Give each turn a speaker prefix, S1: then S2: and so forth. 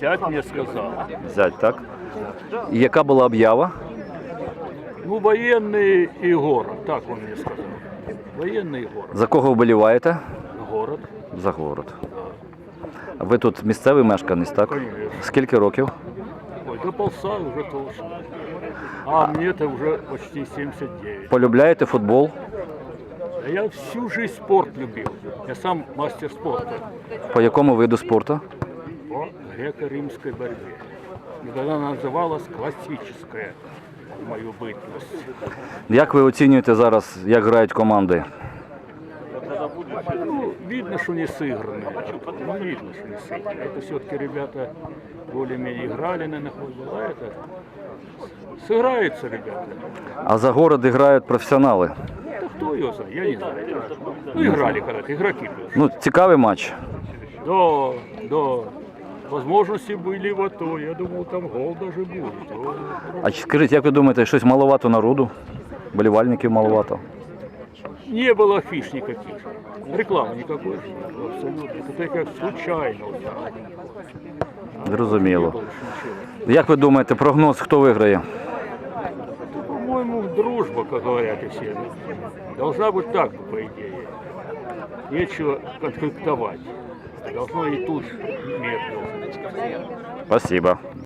S1: Зять мне сказал.
S2: Зять, так? І яка була об'ява?
S1: Ну, военный и город, так он мне сказал. Военный и город.
S2: За кого вболіваєте?
S1: Город,
S2: За город. А ви тут місцевий мешканець, так?
S1: Конечно.
S2: Скільки років?
S1: ой, до полса уже точно. А мне-то уже почти 79.
S2: Полюбляєте футбол?
S1: А я всю жизнь спорт любил. Я сам мастер спорта
S2: По якому виду спорту?
S1: по греко-римской борьбе. И тогда она называлась классическая в мою бытность.
S2: Як ви оцінюєте зараз, як грають команди?
S1: Ну, видно, что не сыграны. Ну, видно, что не сыграны. Это все-таки ребята более-менее играли на находе. А это сыграются ребята.
S2: А за город грають професіонали.
S1: Да кто ее знает, я не знаю. Ну, играли когда-то, игроки были.
S2: Ну, цікавий матч.
S1: Да, да. Возможности были вот то. Я думал, там гол даже будет. О,
S2: А чи- скажіть, як ви думаєте, щось маловато народу? Болівальників маловато.
S1: Не было афиш никаких. Рекламы никакой же не было, абсолютно. Это как случайно. Вот так. Не
S2: Зрозуміло.
S1: было ж ничего.
S2: Як ви думаєте, прогноз, хто виграє?
S1: По-моему, дружба, как говорят и все. Должна быть так, по идее. Нечего конфликтовать. Должно и тут мир.
S2: Спасибо.